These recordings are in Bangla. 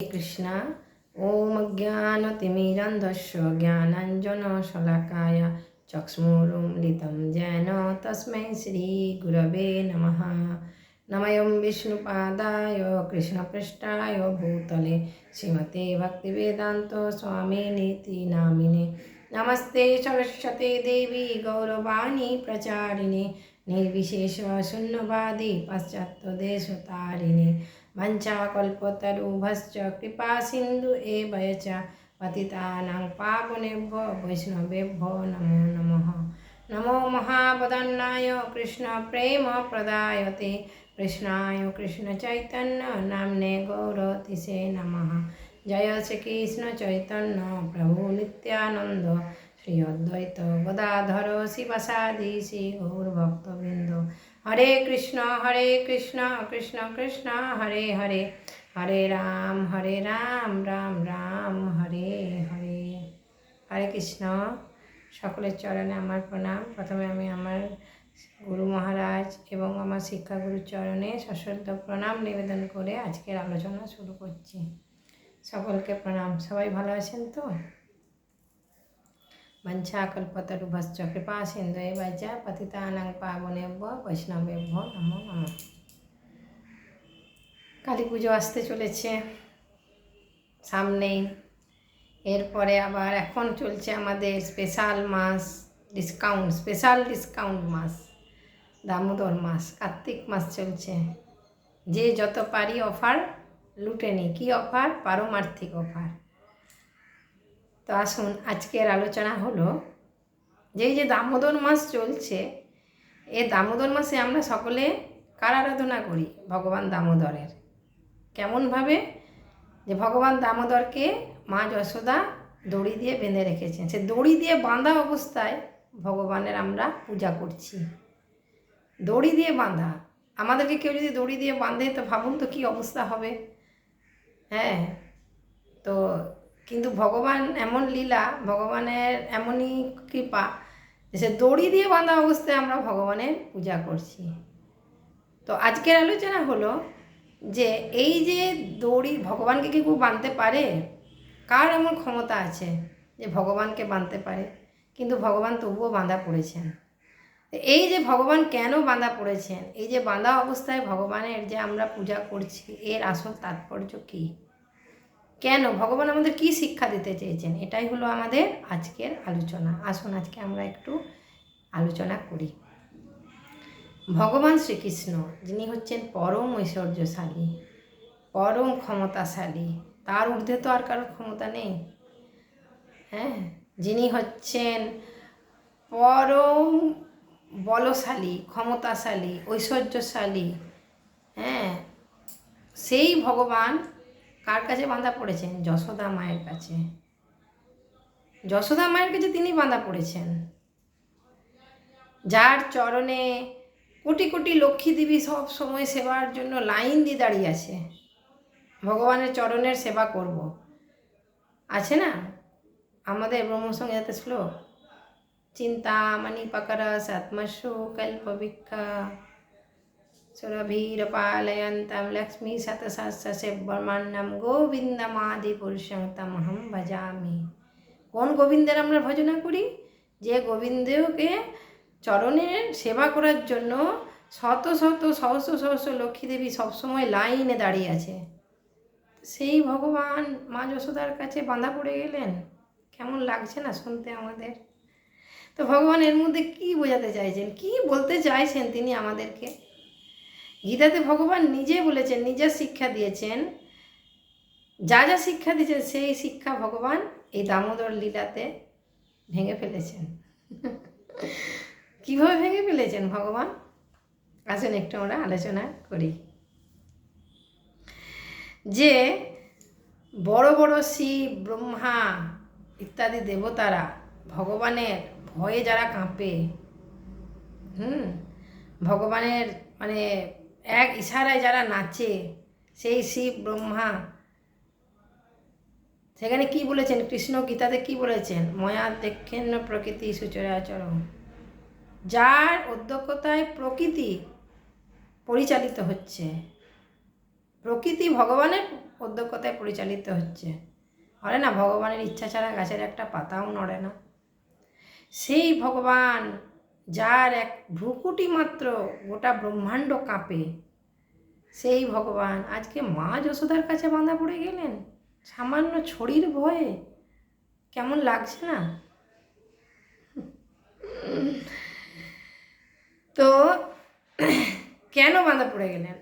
কৃষ্ণ ওম জ্ঞানতিমিরন্ধস্য জ্ঞানাঞ্জনশলাকায় চক্ষ্মুরুম্লিতম যেন তস্मै শ্রীগুরবে নমঃ। নময়ম বিষ্ণুপাদায় কৃষ্ণপৃষ্ঠায় ভূতলে শ্রীমতে ভক্তিবেদান্ত স্বামিনীতি নামিনে। নমস্তে সরস্বতী দেবী গৌরবাণী প্রচারিণী। নির্বিশেষ শূন্যবাদী পাশ্চাত্য দেশতারিণী। वञ्चाकल्पतरुभश्च कृपा सिन्धु एव च पतितानां पावनेभ्यो वैष्णवेभ्यो नमो नमः नमो महावदन्नाय कृष्णप्रेमप्रदायते कृष्णाय कृष्णचैतन्य नाम्ने गौरतिसे नमः जय श्रीकृष्णचैतन्य प्रभु नित्यानन्द শ্রী অদ্বৈত গদাধর শিবসাদি শ্রী গৌরভক্তবৃন্দ হরে কৃষ্ণ হরে কৃষ্ণ কৃষ্ণ কৃষ্ণ, হরে হরে। হরে রাম হরে রাম রাম রাম, হরে হরে। হরে কৃষ্ণ। সকলের চরণে আমার প্রণাম। প্রথমে আমি আমার গুরু মহারাজ এবং আমার শিক্ষাগুরুর চরণে সশ্রদ্ধ প্রণাম নিবেদন করে আজকের আলোচনা শুরু করছি। সকলকে প্রণাম। সবাই ভালো আছেন তো? वंशाकल्पतरुभश्च कृपा सिन्धुव च पतितानां पावनेभ्य বৈষ্ণবেভ্য নমো নম কালী পুজো আসতে চলেছে সামনেই এরপরে আবার এখন চলছে আমাদের স্পেশাল মাস ডিসকাউন্ট স্পেশাল ডিসকাউন্ট মাস দামোদর মাস কার্তিক মাস চলছে যে যত পারি অফার লুটে নি কী অফার পারমার্থিক অফার তো আসুন, আজকের আলোচনা হলো যে যে দামোদর মাস চলছে, এ দামোদর মাসে আমরা সকলে কার আরাধনা করি? ভগবান দামোদরের। কেমনভাবে যে ভগবান দামোদরকে মা যশোদা দড়ি দিয়ে বেঁধে রেখেছেন। সে দড়ি দিয়ে বাঁধা অবস্থায় ভগবানের আমরা পূজা করছি। দড়ি দিয়ে বাঁধা। আমাদেরকে কেউ যদি দড়ি দিয়ে বাঁধে, তো ভাবুন তো কী অবস্থা হবে? হ্যাঁ তো কিন্তু ভগবান এমন লীলা, ভগবানের এমনই কৃপা সে দড়ি দিয়ে বাঁধা অবস্থায় আমরা ভগবানের পূজা করছি। তো আজকের আলোচনা হলো যে এই যে দড়ি ভগবানকে কি কেউ বাঁধতে পারে? কার এমন ক্ষমতা আছে যে ভগবানকে বাঁধতে পারে? কিন্তু ভগবান তবুও বাঁধা পড়েছেন। এই যে ভগবান কেন বাঁধা পড়েছেন? এই যে বাঁধা অবস্থায় ভগবানের যে আমরা পূজা করছি, এর আসল তাৎপর্য কী? কেন? ভগবান আমাদের কি শিক্ষা দিতে চেয়েছেন? এটাই হলো আমাদের আজকের আলোচনা। আসুন আজকে আমরা একটু আলোচনা করি। ভগবান শ্রীকৃষ্ণ, যিনি হচ্ছেন পরম ঐশ্বর্যশালী, পরম ক্ষমতাশালী, তার ঊর্ধ্বে তো আর কারোর ক্ষমতা নেই। হ্যাঁ? যিনি হচ্ছেন পরম বলশালী, ক্ষমতাশালী, ঐশ্বর্যশালী হ্যাঁ? সেই ভগবান কার কাছে বাঁধা পড়েছেন যশোদা মায়ের কাছে। যশোদা মায়ের কাছে তিনি বাঁধা পড়েছেন। যার চরণে কোটি কোটি লক্ষ্মী দেবী সব সময় সেবার জন্য লাইন দিয়ে দাঁড়িয়ে আছে। ভগবানের চরণের সেবা করব। আছে না? আমাদের ব্রহ্মসংহিতাতে শ্লোক চিন্তামণি পাকরস আত্মসু কল্পবিক্ষা সুরভীরপালয়ন্तं লক্ষ্মী শতসহস্রশে ব্রহ্মাণ্ডম গোবিন্দমাদিপুরুষং তমহম ভজামি কোন গোবিন্দের আমরা ভজনা করি? যে গোবিন্দকে চরণের সেবা করার জন্য শত শত, সহস্র সহস্র লক্ষ্মী দেবী সবসময় লাইনে দাঁড়িয়ে আছে। সেই ভগবান মা যশোদার কাছে বাঁধা পড়ে গেলেন। কেমন লাগছে না শুনতে আমাদের? তো ভগবান এর মধ্যে কি বোঝাতে চাইছেন? কি বলতে চাইছেন তিনি আমাদেরকে? গীতাতে ভগবান নিজে বলেছেন নিজের শিক্ষা দিয়েছেন। যা যা শিক্ষা দিয়েছেন, সেই শিক্ষা ভগবান এই দামোদর লীলাতে ভেঙে ফেলেছেন। কীভাবে ভেঙে ফেলেছেন ভগবান? আসেন একটু আমরা আলোচনা করি। যে বড় বড় শিব, ব্রহ্মা ইত্যাদি দেবতারা ভগবানের ভয়ে যারা কাঁপে, হুম? ভগবানের মানে এক ইশারায় যারা নাচে, সেই শিব ব্রহ্মা। সেখানে কি বলেছেন? কৃষ্ণ গীতাতে কি বলেছেন? ময়া দেখেন প্রকৃতি সুচরাচর যার অধ্যক্ষতায় প্রকৃতি পরিচালিত হচ্ছে। প্রকৃতি ভগবানের অধ্যক্ষতায় পরিচালিত হচ্ছে। বলে না, ভগবানের ইচ্ছা ছাড়া গাছের একটা পাতাও নড়ে না। সেই ভগবান যার এক ভ্রুকুটি মাত্র গোটা ব্রহ্মাণ্ড কাঁপে। সেই ভগবান আজকে মা যশোদার কাছে বাঁধা পড়ে গেলেন, সামান্য ছড়ির ভয়ে। কেমন লাগছে না? তো কেন বাঁধা পড়ে গেলেন?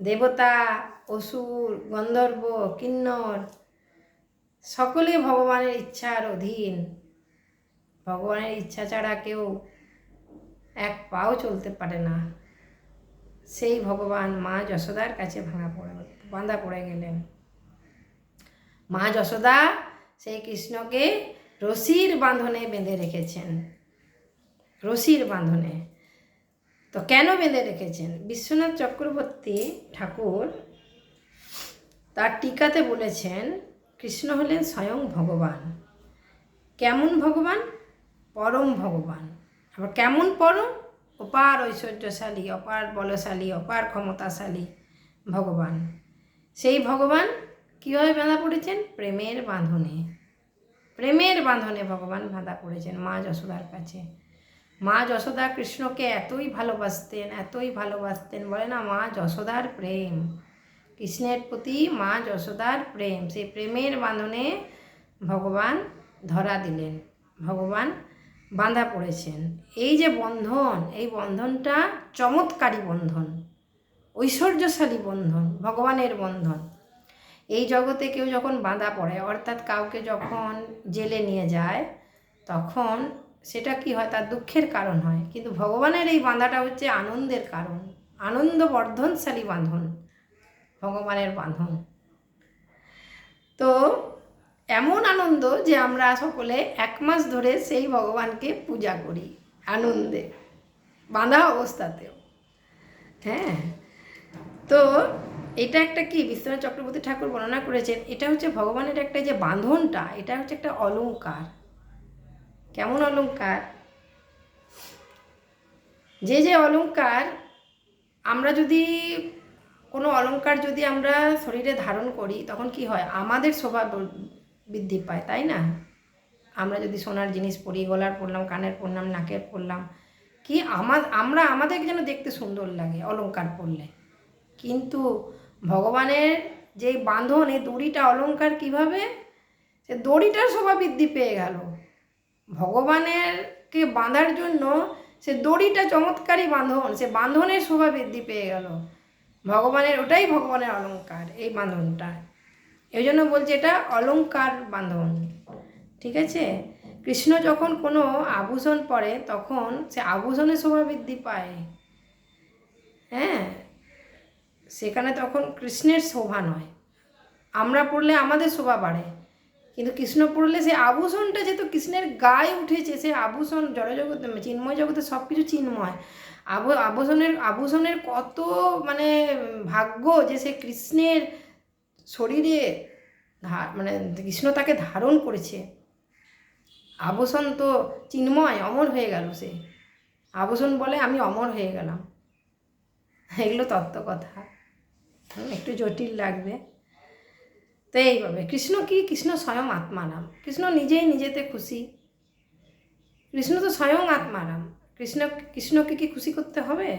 দেবতা, অসুর, গন্ধর্ব, কিন্নর সকলে ভগবানের ইচ্ছার অধীন। ভগবানের ইচ্ছা ছাড়া কেউ এক পাও চলতে পারে না। সেই ভগবান মা যশোদার কাছে ভাঙা পড়ে, বাঁধা পড়ে গেলেন। মা যশোদা সেই কৃষ্ণকে রশির বাঁধনে বেঁধে রেখেছেন। রশির বাঁধনে। তো কেন বেঁধে রেখেছেন? বিশ্বনাথ চক্রবর্তী ঠাকুর তার টিকাতে বলেছেন, কৃষ্ণ হলেন স্বয়ং ভগবান। কেমন ভগবান? পরম ভগবান। আবার কেমন পরম অপার ঐশ্বর্যশালী, অপার বলশালী, অপার ক্ষমতাশালী ভগবান। সেই ভগবান কীভাবে বাঁধা পড়েছেন? প্রেমের বাঁধনে। প্রেমের বাঁধনে ভগবান বাঁধা পড়েছেন মা যশোদার কাছে। মা যশোদা কৃষ্ণকে এতই ভালোবাসতেন এতই ভালোবাসতেন, বলে না, মা যশোদার প্রেম। কৃষ্ণের প্রতি মা যশোদার প্রেম। সেই প্রেমের বাঁধনে ভগবান ধরা দিলেন। ভগবান বাঁধা পড়েছেন। এই যে বন্ধন, এই বন্ধনটা চমৎকারী বন্ধন, ঐশ্বর্যশালী বন্ধন, ভগবানের বন্ধন। এই জগতে কেউ যখন বাঁধা পড়ে, অর্থাৎ কাউকে যখন জেলে নিয়ে যায়, তখন সেটা কি হয়? তার দুঃখের কারণ হয়। কিন্তু ভগবানের এই বাঁধাটা হচ্ছে আনন্দের কারণ আনন্দ বর্ধনশালী বাঁধন, ভগবানের বাঁধন। তো এমন আনন্দ যে আমরা সকলে এক মাস ধরে সেই ভগবানকে পূজা করি, আনন্দে, বাঁধা অবস্থাতেও। হ্যাঁ। তো এটা একটা কি? বিশ্বনাথ চক্রবর্তী ঠাকুর বর্ণনা করেছেন, এটা হচ্ছে ভগবানের একটা যে বাঁধনটা, এটা হচ্ছে একটা অলংকার। কেমন অলঙ্কার যে যে অলংকার আমরা যদি, কোনো অলঙ্কার যদি আমরা শরীরে ধারণ করি, তখন কি হয়? আমাদের শোভা বৃদ্ধি পায়, তাই না? আমরা যদি সোনার জিনিস পরি, গলার পরলাম, কানের পরলাম, নাকের পরলাম, কি আমার আমরা আমাদেরকে যেন দেখতে সুন্দর লাগে, অলংকার পরলে। কিন্তু ভগবানের যে বাঁধন, এই দড়িটা অলংকার কীভাবে? সে দড়িটার শোভা বৃদ্ধি পেয়ে গেল। ভগবানেরকে বাঁধার জন্য সে দড়িটা চমৎকারী বাঁধন, সে বাঁধনের শোভা বৃদ্ধি পেয়ে গেল। ভগবানের, ওটাই ভগবানের অলংকার, এই বাঁধনটা। এই জন্য বলছে এটা অলঙ্কার বাঁধন ঠিক আছে? কৃষ্ণ যখন কোনো আভূষণ পরে, তখন সে আভূষণের শোভা বৃদ্ধি পায়। হ্যাঁ? সেখানে তখন কৃষ্ণের শোভা নয়। আমরা পড়লে আমাদের শোভা বাড়ে। কিন্তু কৃষ্ণ পড়লে সে আভূষণটা যেহেতু কৃষ্ণের গায়ে উঠেছে, সে আভূষণ জড়জগতে চিন্ময় জগতে সব কিছু চিন্ময়। আভ, আভূষণের আভূষণের কত মানে ভাগ্য যে সে কৃষ্ণের শরীরে মানে কৃষ্ণ তাকে ধারণ করেছে। আবসন তো চিন্ময়, অমর হয়ে গেল সে। আভূষণ বলে, আমি অমর হয়ে গেলাম। এগুলো তত্ত্ব কথা। একটু জটিল লাগবে। তো এইভাবে, কৃষ্ণ কি? কৃষ্ণ স্বয়ং আত্মারাম কৃষ্ণ নিজেই নিজেতে খুশি। কৃষ্ণ তো স্বয়ং আত্মারাম কৃষ্ণ, কৃষ্ণকে কি খুশি করতে হবে?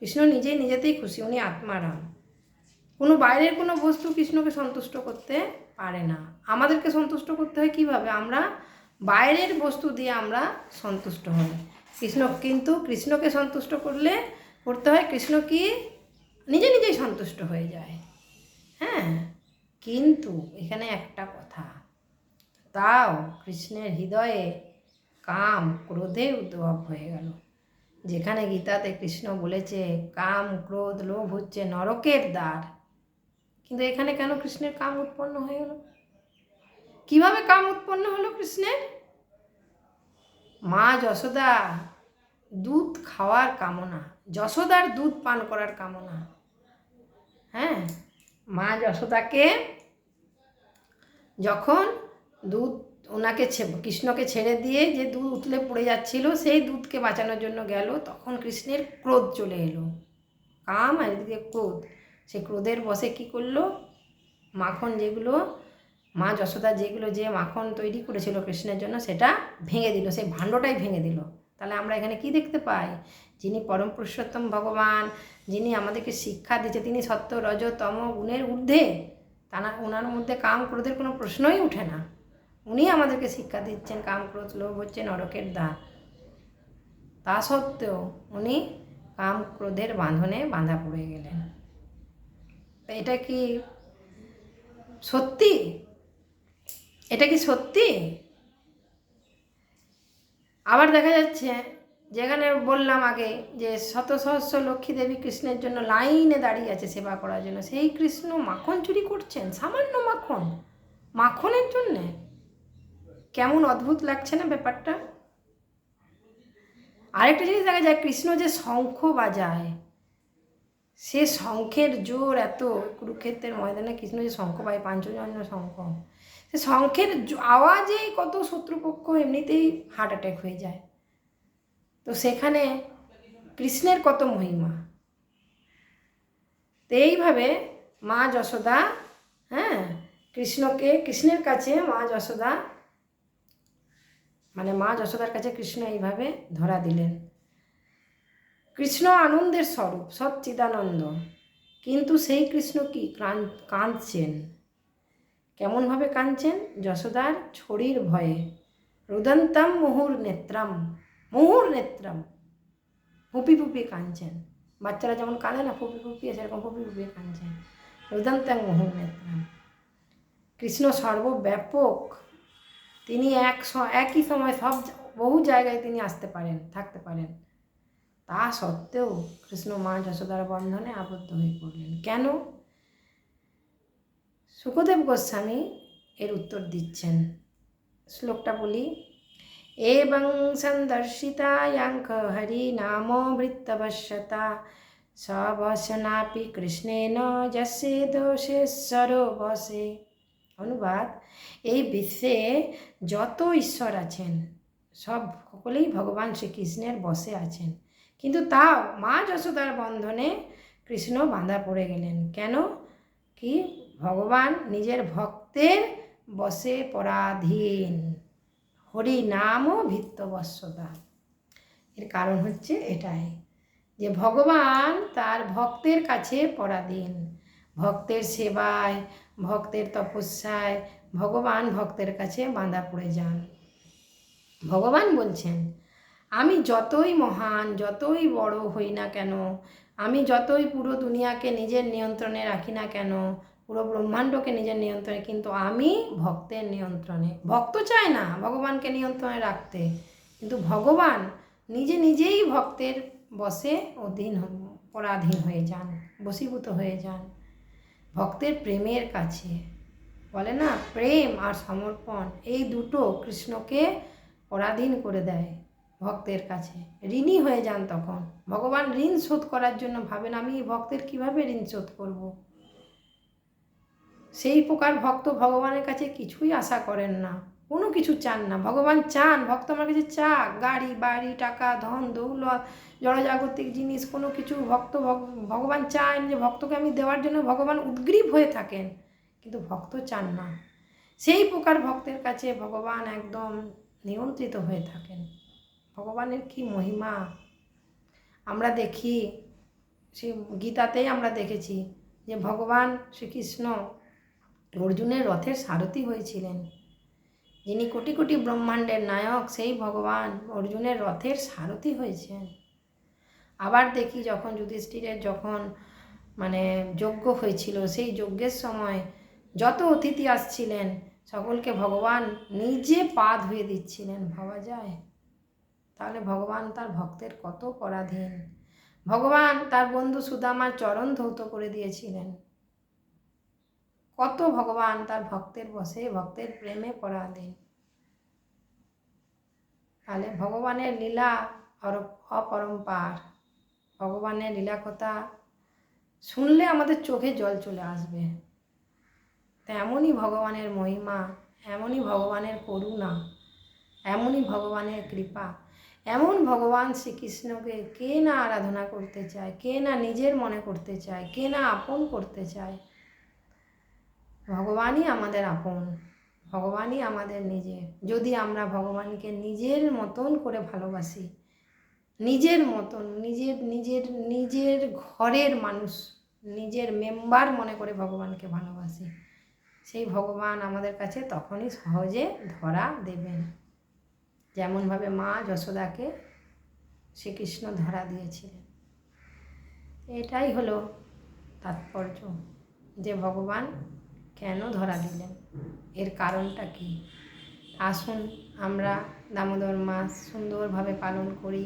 কৃষ্ণ নিজেই নিজেতেই খুশি, উনি আত্মারাম কোনো বাইরের কোনো বস্তু কৃষ্ণকে সন্তুষ্ট করতে পারে না। আমাদেরকে সন্তুষ্ট করতে হয় কীভাবে? আমরা বাইরের বস্তু দিয়ে আমরা সন্তুষ্ট হই। কৃষ্ণ কিন্তু কৃষ্ণকে সন্তুষ্ট করলে করতে হয়, কৃষ্ণ কি নিজে নিজেই সন্তুষ্ট হয়ে যায়। হ্যাঁ? কিন্তু এখানে একটা কথা, তাও কৃষ্ণের হৃদয়ে কাম ক্রোধে উদ্ভব হয়ে গেল। যেখানে গীতাতে কৃষ্ণ বলেছে, কাম ক্রোধ লোভ হচ্ছে নরকের দ্বার। কিন্তু এখানে কেন কৃষ্ণের কাম উৎপন্ন হয়ে গেল? কীভাবে কাম উৎপন্ন হলো কৃষ্ণের? মা যশোদা দুধ খাওয়ার কামনা, যশোদার দুধ পান করার কামনা। হ্যাঁ? মা যশোদাকে যখন দুধ ওনাকে কৃষ্ণকে ছেড়ে দিয়ে যে দুধ উতলে পড়ে যাচ্ছিল, সেই দুধকে বাঁচানোর জন্য গেল, তখন কৃষ্ণের ক্রোধ চলে এলো। কাম আর এদিকে ক্রোধ। সে ক্রোধের বসে কি করল? মাখন যেগুলো, মা যশোদা যেগুলো যে মাখন তৈরি করেছিল কৃষ্ণের জন্য সেটা ভেঙে দিল, সেই ভাণ্ডটাই ভেঙে দিল। তাহলে আমরা এখানে কি দেখতে পাই? যিনি পরম পুরুষোত্তম ভগবান, যিনি আমাদেরকে শিক্ষা দিচ্ছে তিনি সত্য, রজ, তম গুণের ঊর্ধ্বে তারা ওনার মধ্যে কাম ক্রোধের কোনো প্রশ্নই উঠে না। উনি আমাদেরকে শিক্ষা দিচ্ছেন, কাম ক্রোধ লোভ হচ্ছে নরকের দ্বার। তা সত্ত্বেও উনি কাম ক্রোধের বাঁধনে বাঁধা পড়ে গেলেন। এটা কি সত্যি? এটা কি সত্যি? আবার দেখা যাচ্ছে, যেখানে বললাম আগে যে শত সহস্র লক্ষ্মী দেবী কৃষ্ণের জন্য লাইনে দাঁড়িয়ে আছে সেবা করার জন্য, সেই কৃষ্ণ মাখন চুরি করছেন, সামান্য মাখন। মাখনের জন্যে? কেমন অদ্ভুত লাগছে না ব্যাপারটা? আরেকটা জিনিস দেখা যায়, কৃষ্ণ যে শঙ্খ বাজায় সে শঙ্খের জোর এত কুরুক্ষেত্রের ময়দানে কৃষ্ণ যে শঙ্খ পায়, পাঞ্চজন্য শঙ্খ। সে শঙ্খের আওয়াজেই কত শত্রুপক্ষ এমনিতেই হার্ট অ্যাটাক হয়ে যায়। তো সেখানে কৃষ্ণের কত মহিমা। তো এইভাবে মা যশোদা হ্যাঁ কৃষ্ণকে, কৃষ্ণের কাছে মা যশোদা মানে মা যশোদার কাছে কৃষ্ণ এইভাবে ধরা দিলেন। কৃষ্ণ আনন্দের স্বরূপ, সচ্চিদানন্দ। কিন্তু সেই কৃষ্ণ কি কাঁদছেন? কেমনভাবে কাঁদছেন? যশোদার ছড়ির ভয়ে। রুদন্তাম মুহুর নেত্রাম মুহুর নেত্রাম ফুপি ফুপি কাঁদছেন। বাচ্চারা যেমন কাঁদে না, ফুপি ফুপি, সেরকম ফুপি ফুপিয়ে কাঁদছেন। রুদন্তাম মুহুর নেত্রাম কৃষ্ণ সর্বব্যাপক। তিনি এক একই সময় সব বহু জায়গায় তিনি আসতে পারেন, থাকতে পারেন। তা সত্ত্বেও কৃষ্ণ মা যশোদার বন্ধনে আবদ্ধ হয়ে পড়লেন। কেন? সুখদেব গোস্বামী এর উত্তর দিচ্ছেন। শ্লোকটা বলি, এবং সন্দর্শিতায়াঙ্ক হরি নাম বৃত্তবশ্যতা সবসনাপি কৃষ্ণেন যস্যে দোষেশ্বর বসে। অনুবাদ, এই বিশ্বে যত ঈশ্বর আছেন, সব সকলেই ভগবান শ্রীকৃষ্ণের বসে আছেন। কিন্তু তাও মা যশোদার বন্ধনে কৃষ্ণ বাঁধা পড়ে গেলেন। কেন? কি? ভগবান নিজের ভক্তের বসে পরাধীন। হরি নামও ভিত্তবশ্যতা এর কারণ হচ্ছে এটাই যে ভগবান তার ভক্তের কাছে পরাধীন। ভক্তের সেবায়, ভক্তের তপস্যায় ভগবান ভক্তের কাছে বাঁধা পড়ে যান। ভগবান বলছেন আমি যতই মহান, যতই বড় হই না কেন, আমি যতই পুরো দুনিয়াকে নিজের নিয়ন্ত্রণে রাখি না কেন, পুরো ব্রহ্মাণ্ডকে নিজের নিয়ন্ত্রণে, কিন্তু আমি ভক্তের নিয়ন্ত্রণে। ভক্ত চায় না ভগবানকে নিয়ন্ত্রণে রাখতে, কিন্তু ভগবান নিজে নিজেই ভক্তের বসে অধীন পরাধীন হয়ে যান, বশীভূত হয়ে যান। ভক্তের প্রেমের কাছে, বলে না, প্রেম আর সমর্পণ, এই দুটো কৃষ্ণকে পরাধীন করে দেয়। ভক্তের কাছে। ঋণী হয়ে যান তখন। ভগবান ঋণ শোধ করার জন্য ভাবেন, আমি এই ভক্তের কীভাবে ঋণ শোধ করব? সেই প্রকার ভক্ত ভগবানের কাছে কিছুই আশা করেন না। কোনো কিছু চান না। ভগবান চান, ভক্ত আমার কাছে চাক। গাড়ি, বাড়ি, টাকা, ধন, দৌলত, জড়জাগতিক জিনিস, কোনো কিছু। ভক্ত ভগ- ভগবান চান যে ভক্তকে আমি দেওয়ার জন্য ভগবান উদ্গ্রীব হয়ে থাকেন। কিন্তু ভক্ত চান না। সেই প্রকার ভক্তের কাছে ভগবান একদম নিয়ন্ত্রিত হয়ে থাকেন। ভগবানের কি মহিমা? আমরা দেখি, সে গীতাতেই আমরা দেখেছি যে ভগবান শ্রীকৃষ্ণ অর্জুনের রথের সারথি হয়েছিলেন। যিনি কোটি কোটি ব্রহ্মাণ্ডের নায়ক, সেই ভগবান অর্জুনের রথের সারথি হয়েছেন। আবার দেখি যখন যুধিষ্ঠিরের যখন মানে যজ্ঞ হয়েছিল, সেই যজ্ঞের সময় যত অতিথি আসছিলেন, সকলকে ভগবান নিজে পা ধুয়ে দিচ্ছিলেন, ভাবা যায়। তাহলে ভগবান তার ভক্তের কত পরাধীন? ভগবান তার বন্ধু সুদামার চরণ ধৌত করে দিয়েছিলেন। কত ভগবান তার ভক্তের বসে, ভক্তের প্রেমে পরাধীন। তাহলে ভগবানের লীলা অপরম্পার। ভগবানের লীলা কথা শুনলে আমাদের চোখে জল চলে আসবে। এমনই ভগবানের মহিমা এমনই ভগবানের করুণা এমনই ভগবানের কৃপা। এমন ভগবান শ্রীকৃষ্ণকে কে না আরাধনা করতে চায়, কে না নিজের মনে করতে চায়, কে না আপন করতে চায়? ভগবানই আমাদের আপন, ভগবানই আমাদের নিজের যদি আমরা ভগবানকে নিজের মতন করে ভালোবাসি, নিজের মতন, নিজের নিজের নিজের ঘরের মানুষ, নিজের মেম্বার মনে করে ভগবানকে ভালোবাসি, সেই ভগবান আমাদের কাছে তখনই সহজে ধরা দেবেন। যেমনভাবে মা যশোদাকে শ্রীকৃষ্ণ ধরা দিয়েছিলেন। এটাই হলো তাৎপর্য যে ভগবান কেন ধরা দিলেন? এর কারণটা কি? আসুন আমরা দামোদর মাস সুন্দরভাবে পালন করি,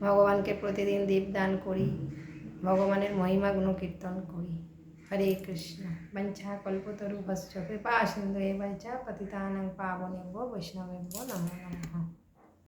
ভগবানকে প্রতিদিন দীপদান করি, ভগবানের মহিমা গুণ কীর্তন করি। হরে কৃষ্ণ বঞ্চা কল্পতরু ভস্য কৃপা সিন্ধু এ বঞ্চা পতিতানং পাবনেভ্যো বৈষ্ণবেভ্যো নমো নমঃ